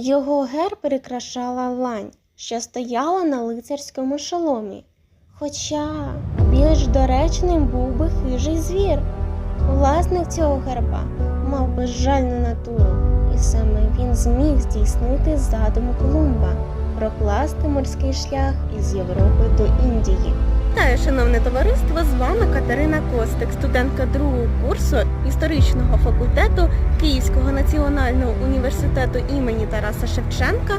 Його герб прикрашала лань, що стояла на лицарському шоломі. Хоча більш доречним був би хижий звір. Власник цього герба мав безжальну натуру, і саме він зміг здійснити задум Колумба прокласти морський шлях із Європи до Індії. Вітаю, шановне товариство! З вами Катерина Костик, студентка другого курсу історичного факультету Київського національного університету імені Тараса Шевченка.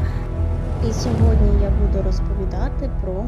І сьогодні я буду розповідати про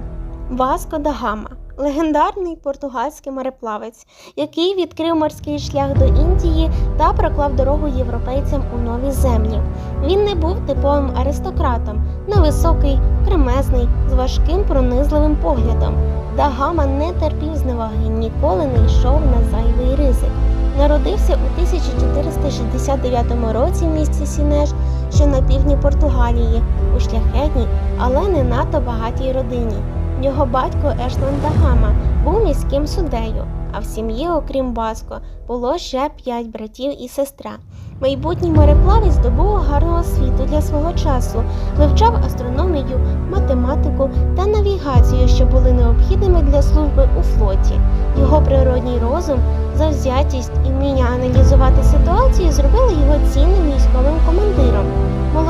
Васко да Гама, легендарний португальський мореплавець, який відкрив морський шлях до Індії та проклав дорогу європейцям у нові землі. Він не був типовим аристократом, невисокий, кремезний, з важким пронизливим поглядом. Да Гама не терпів зневаги, ніколи не йшов на зайвий ризик. Народився у 1469 році в місті Сінеж, що на півдні Португалії, у шляхетній, але не надто багатій родині. Його батько Ешлан Дагама був міським суддею, а в сім'ї, окрім Баско, було ще п'ять братів і сестра. Майбутній мореплавець здобув гарну освіту для свого часу, вивчав астрономію, математику та навігацію, що були необхідними для служби у флоті. Його природній розум, завзятість і вміння аналізувати ситуацію зробили його цінним військовим командиром.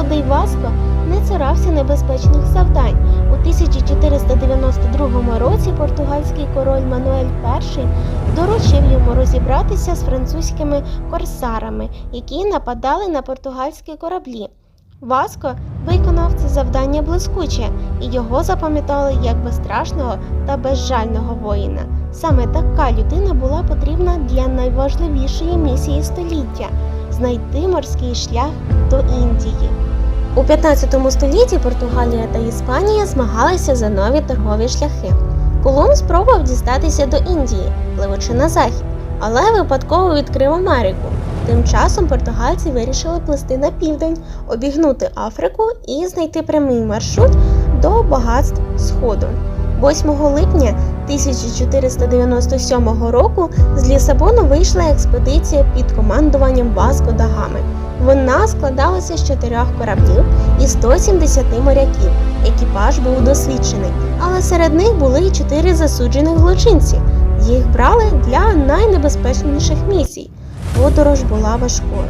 Молодий Васко не цурався небезпечних завдань. У 1492 році португальський король Мануель І доручив йому розібратися з французькими корсарами, які нападали на португальські кораблі. Васко виконав це завдання блискуче, і його запам'ятали як безстрашного та безжального воїна. Саме така людина була потрібна для найважливішої місії століття знайти морський шлях до Індії. У 15 столітті Португалія та Іспанія змагалися за нові торгові шляхи. Колумб спробував дістатися до Індії, пливучи на захід, але випадково відкрив Америку. Тим часом португальці вирішили плисти на південь, обігнути Африку і знайти прямий маршрут до багатств Сходу. 8 липня 1497 року з Лісабону вийшла експедиція під командуванням Васко да Гами. Вона складалася з чотирьох кораблів і 170 моряків. Екіпаж був досвідчений, але серед них були й чотири засуджених злочинці. Їх брали для найнебезпечніших місій. Подорож була важкою.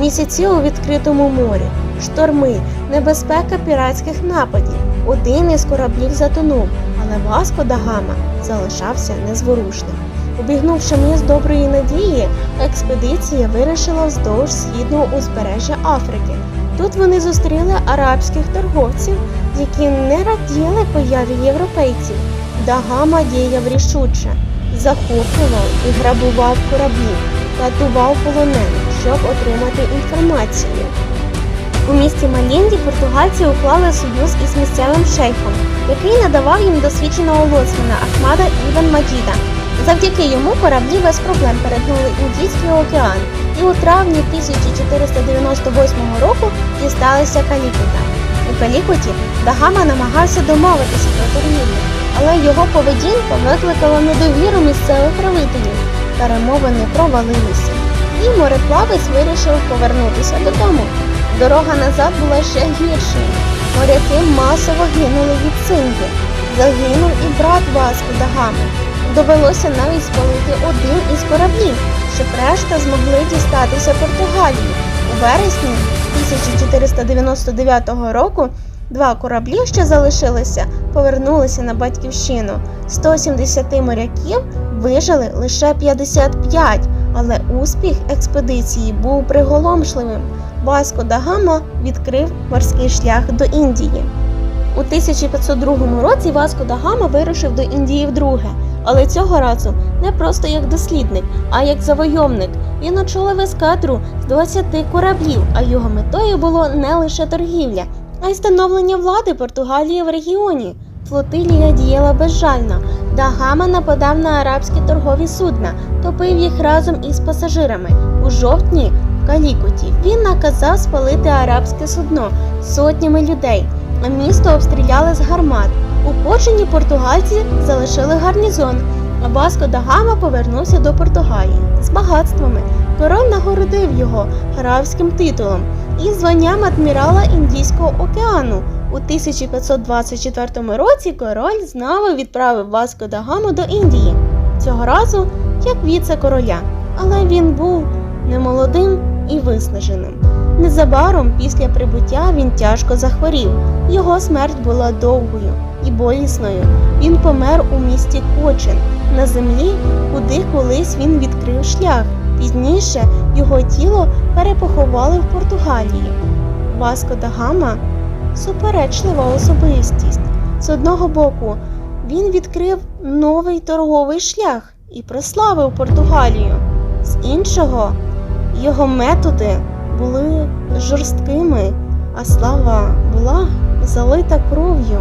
Місяці у відкритому морі, шторми, небезпека піратських нападів. Один із кораблів затонув, але Васко да Гама залишався незворушним. Обігнувши міст доброї надії, експедиція вирішила вздовж східного узбережжя Африки. Тут вони зустріли арабських торговців, які не раділи появі європейців. Дагама діяв рішуче, захоплював і грабував кораблі, катував полонених, щоб отримати інформацію. У місті Малінді португальці уклали союз із місцевим шейхом, який надавав їм досвідченого лоцмана Ахмада Ібн Маджіда. Завдяки йому кораблі без проблем перетнули Індійський океан і у травні 1498 року дісталися Калікута. У Калікуті Дагама намагався домовитися про торгівлю, але його поведінка викликала недовіру місцевих правителів. Перемовини провалилися, і мореплавець вирішив повернутися додому. Дорога назад була ще гіршою. Моряки масово гинули від цинки. Загинув і брат Васко Дагами. Довелося навіть спалити один із кораблів, щоб решта змогли дістатися Португалії. У вересні 1499 року два кораблі, що залишилися, повернулися на батьківщину. 170 моряків вижили лише 55, але успіх експедиції був приголомшливим. Васко да Гама відкрив морський шлях до Індії. У 1502 році Васко да Гама вирушив до Індії вдруге, але цього разу не просто як дослідник, а як завойовник. Він очолив ескадру з 20 кораблів, а його метою було не лише торгівля, а й становлення влади Португалії в регіоні. Флотилія діяла безжально. Дагама нападав на арабські торгові судна, топив їх разом із пасажирами. У жовтні в Калікуті він наказав спалити арабське судно сотнями людей, місто обстріляли з гармат. У Почині португальці залишили гарнізон, а Васко да Гама повернувся до Португалії з багатствами. Король нагородив його графським титулом і званням адмірала Індійського океану. У 1524 році король знову відправив Васко да до Індії, цього разу як віце-короля, але він був немолодим і виснаженим. Незабаром після прибуття він тяжко захворів. Його смерть була довгою і болісною. Він помер у місті Кочин на землі, куди колись він відкрив шлях. Пізніше його тіло перепоховали в Португалії. Васко да Гама суперечлива особистість. З одного боку, він відкрив новий торговий шлях і прославив Португалію. З іншого, його методи були жорсткими, а слава була залита кров'ю.